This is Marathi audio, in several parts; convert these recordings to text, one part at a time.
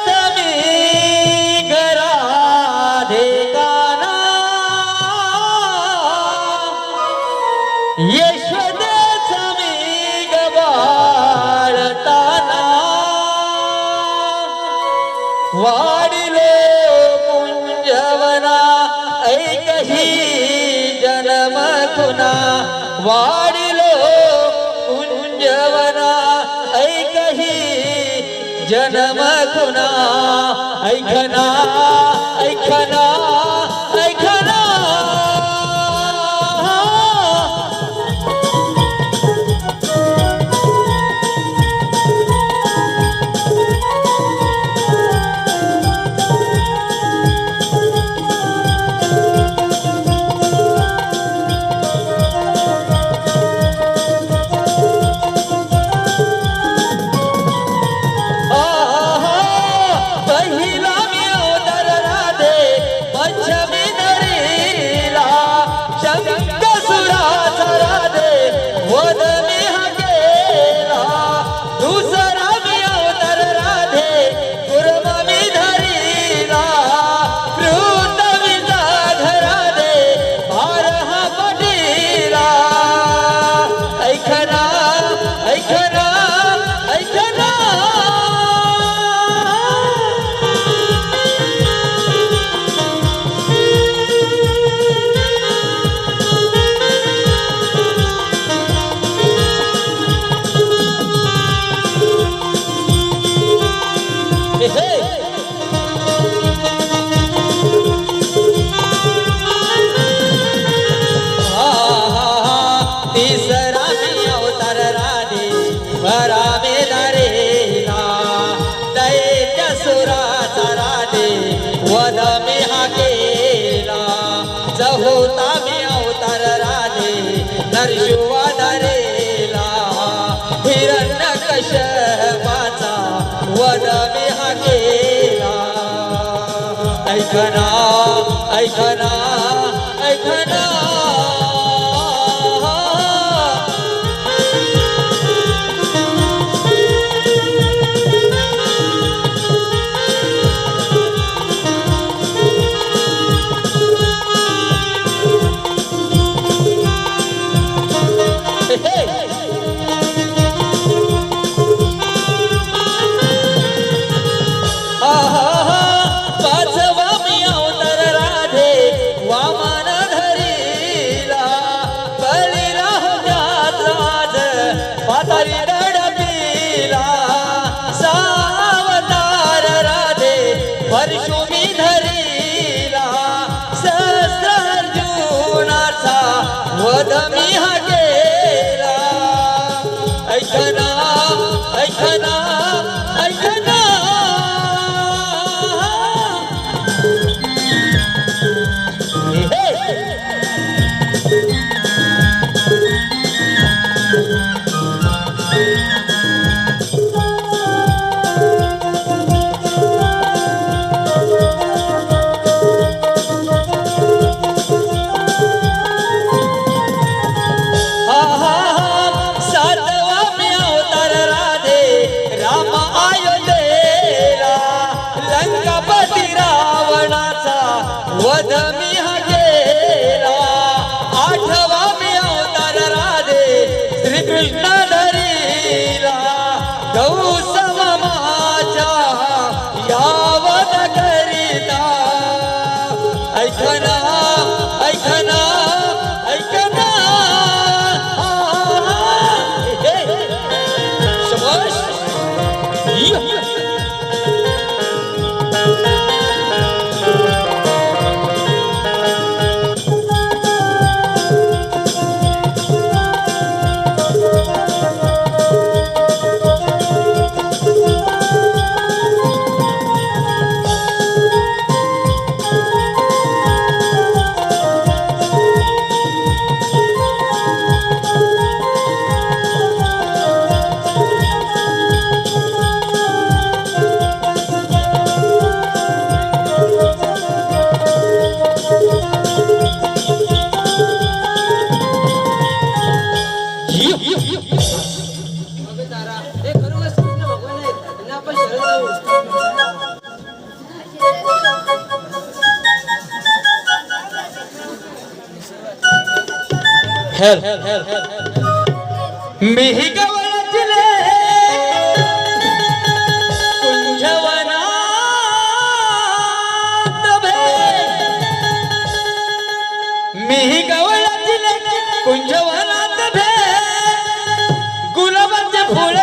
गोकुळातली घरा देताना यशोदेचा मी गबाळताना वाढिले कुंजवना ऐकही जनम खुना वाढ जन्म खुना ऐकना ऐकना जाने हकेरा ऐ घना ऐ घना ऐ घना Hare मी हजेरा आठवा मी अवतार राधे श्रीकृष्ण धरीला गौ समामाच्या करिता. ऐकना ऐकना मीही गवळातले मीही गवळातले कुंजवनात भे। गुलाबाचे फुल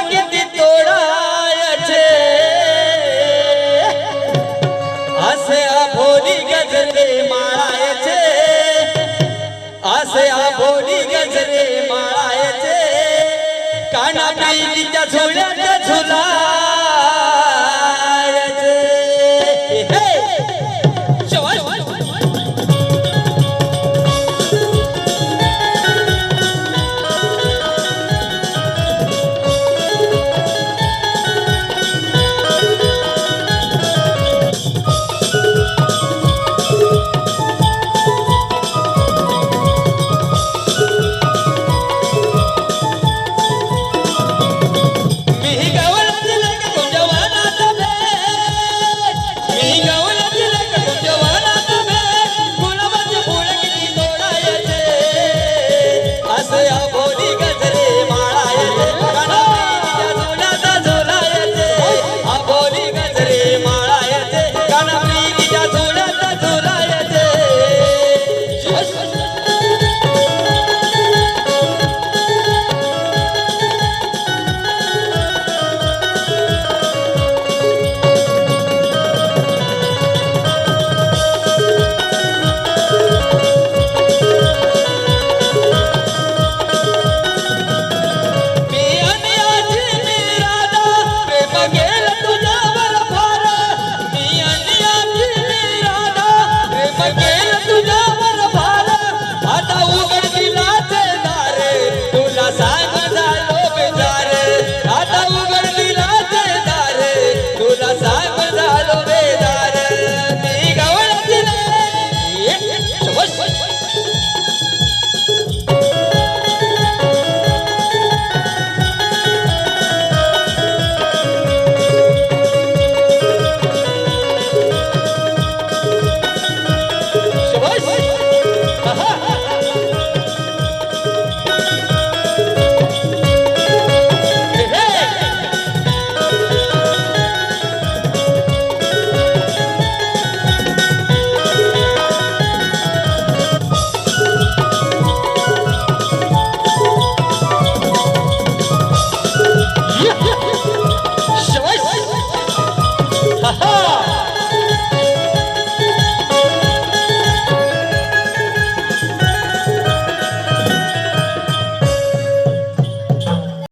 তাই লিখা ছড়া